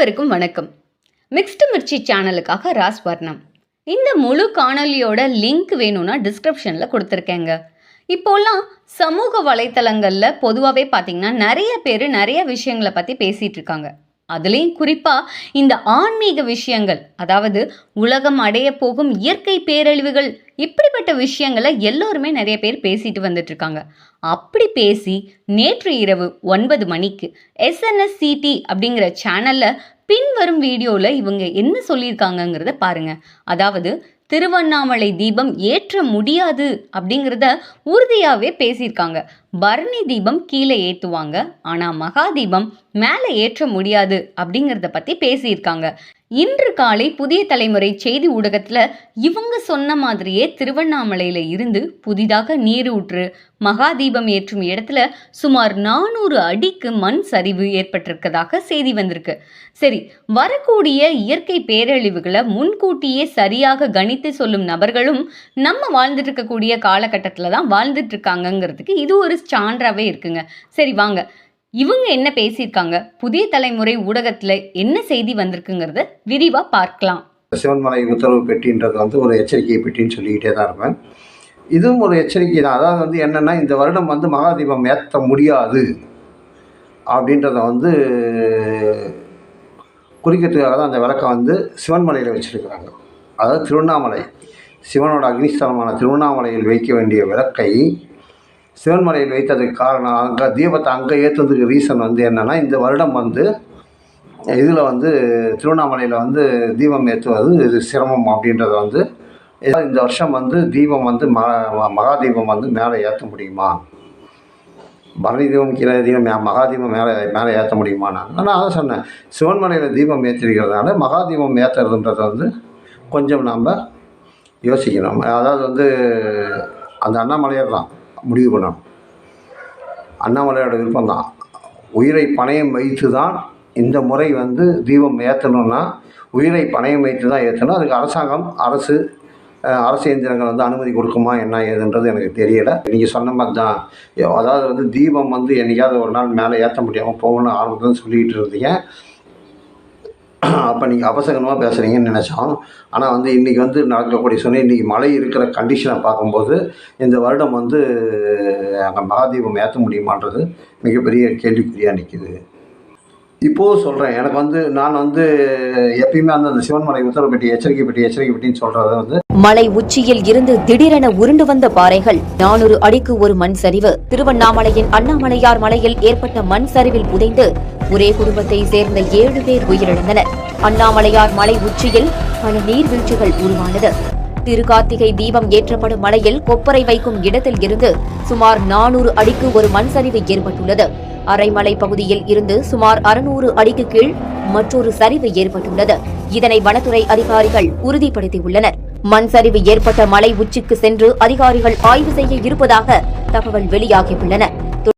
அனைவருக்கும் வணக்கம். மிக்ஸ்டு மிர்ச்சி சேனலுக்காக ராஸ் வர்ணம் இந்த முழு காணொலியோட லிங்க் வேணும்னா டிஸ்கிரிப்ஷனில் கொடுத்துருக்கேங்க. இப்போல்லாம் சமூக வலைத்தளங்களில் பொதுவாகவே பார்த்தீங்கன்னா நிறைய பேர் நிறைய விஷயங்களை பற்றி பேசிகிட்டு இருக்காங்க. அதுலேயும் குறிப்பாக இந்த ஆன்மீக விஷயங்கள் அதாவது உலகம் அடைய போகும் இயற்கை பேரழிவுகள் இப்படிப்பட்ட விஷயங்களை எல்லோருமே நிறைய பேர் பேசிட்டு வந்துட்டு இருக்காங்க அப்படி பேசி நேற்று இரவு ஒன்பது மணிக்கு எஸ்என்எஸ்சிடி அப்படிங்கிற சேனலில் பின்வரும் வீடியோவில் இவங்க என்ன சொல்லியிருக்காங்கங்கிறத பாருங்கள் அதாவது திருவண்ணாமலை தீபம் ஏற்ற முடியாது அப்படிங்கிறத உறுதியாகவே பேசியிருக்காங்க. பரணி தீபம் கீழே ஏற்றுவாங்க ஆனால் மகா தீபம் மேலே ஏற்ற முடியாது அப்படிங்கிறத பற்றி பேசியிருக்காங்க. இன்று காலை புதிய தலைமுறை செய்தி ஊடகத்தில் இவங்க சொன்ன மாதிரியே திருவண்ணாமலையில் இருந்து புதிதாக நீர் ஊற்று மகாதீபம் ஏற்றும் இடத்துல சுமார் நானூறு அடிக்கு மண் சரிவு ஏற்பட்டிருக்கதாக செய்தி வந்திருக்கு. சரி வரக்கூடிய இயற்கை பேரழிவுகளை முன்கூட்டியே சரியாக கணித்து சொல்லும் நபர்களும் நம்ம வாழ்ந்துட்டு இருக்கக்கூடிய காலகட்டத்தில் தான் வாழ்ந்துட்டு இருக்காங்கங்கிறதுக்கு இது ஒரு சான்றாவே இருக்குங்க. சரி வாங்க. இவங்க என்ன பேசியிருக்காங்க? புதிய தலைமுறை ஊடகத்தில் என்ன செய்தி வந்திருக்குங்கிறத விரிவாக பார்க்கலாம். சிவன்மலை உத்தரவு பெட்டின்றது வந்து ஒரு எச்சரிக்கை பெட்டின்னு சொல்லிக்கிட்டே தான் இருப்பேன். இதுவும் ஒரு எச்சரிக்கை தான். அதாவது வந்து என்னென்னா இந்த வருடம் வந்து மகாதீபம் ஏற்ற முடியாது அப்படின்றத வந்து குறிக்கிறதுக்காக தான் அந்த விளக்கை வந்து சிவன்மலையில் வச்சுருக்கிறாங்க. அதாவது திருவண்ணாமலை. சிவனோட அக்னிஸ்தலமான திருவண்ணாமலையில் வைக்க வேண்டிய விளக்கை சிவன்மலையில் வைத்ததுக்கு காரணம் அங்கே தீபத்தை அங்கே ஏற்றுறதுக்கு ரீசன் வந்து என்னென்னா இந்த வருடம் வந்து இதில் வந்து திருவண்ணாமலையில் வந்து தீபம் ஏற்றுவது இது சிரமம் அப்படின்றத வந்து இந்த வருஷம் வந்து தீபம் வந்து ம மகா மகாதீபம் வந்து மேலே ஏற்ற முடியுமா? பரணி தீபம் கீழே தீபம் மகாதீபம் மேலே மேலே ஏற்ற முடியுமா? நான் அதை சொன்னேன். சிவன்மலையில் தீபம் ஏற்றிருக்கிறதுனால மகாதீபம் ஏற்றுறதுன்றதை வந்து கொஞ்சம் நாம் யோசிக்கணும். அதாவது வந்து அந்த அண்ணாமலையார் தான். முடிவு பண்ணணும். அண்ணாமலையோட விருப்பம் தான் உயிரை பணயம் வைத்து தான் இந்த முறை வந்து தீபம் ஏற்றணும்னா உயிரை பணயம் வைத்து தான் ஏற்றணும் அதுக்கு அரசாங்கம் அரசு அரசு இயந்திரங்கள் வந்து அனுமதி கொடுக்குமா என்ன ஏதுன்றது எனக்கு தெரியலை. நீங்கள் சொன்ன மாதிரி தான் அதாவது வந்து தீபம் வந்து என்னைக்காவது ஒரு நாள் மேலே ஏற்ற முடியாமல் போகணும்னு ஆரம்பத்தில் சொல்லிகிட்டு இருந்தீங்க. அப்போ நீங்கள் அபசகனமாக பேசுகிறீங்கன்னு நினச்சோம். ஆனால் வந்து இன்றைக்கி வந்து நடக்கக்கூடிய சொன்ன இன்றைக்கி மழை இருக்கிற கண்டிஷனை பார்க்கும்போது இந்த வருடம் வந்து அங்கே மகாதீபம் ஏற்ற முடியுமான்றது மிகப்பெரிய கேள்விக்குறியாக நிற்கிது இப்போது சொல்கிறேன் எனக்கு வந்து நான் வந்து எப்பயுமே அந்த அந்த சிவன்மலை உத்தரவு பெட்டி எச்சரிக்கை பெட்டி எச்சரிக்கை பெட்டின்னு சொல்கிறத வந்து மலை உச்சியில் இருந்து திடீரென உருண்டு வந்த பாறைகள் நானூறு அடிக்கு ஒரு மண் சரிவு. திருவண்ணாமலையின் அண்ணாமலையார் மலையில் ஏற்பட்ட மண் சரிவில் புதைந்து ஒரே குடும்பத்தை சேர்ந்த ஏழு பேர் உயிரிழந்தனர். அண்ணாமலையார் மலை உச்சியில் பல நீர்வீழ்ச்சிகள் உருவானது. திருக்கார்த்திகை தீபம் ஏற்றப்படும் மலையில் கொப்பரை வைக்கும் இடத்தில் இருந்து சுமார் நானூறு அடிக்கு ஒரு மண் சரிவு ஏற்பட்டுள்ளது. அரைமலை பகுதியில் இருந்து சுமார் அறுநூறு அடிக்கு கீழ் மற்றொரு சரிவு ஏற்பட்டுள்ளது. இதனை வனத்துறை அதிகாரிகள் உறுதிப்படுத்தியுள்ளனர். மண் சரிவு ஏற்பட்ட மலை உச்சிக்கு சென்று அதிகாரிகள் ஆய்வு செய்ய இருப்பதாக தகவல் வெளியாகியுள்ளன.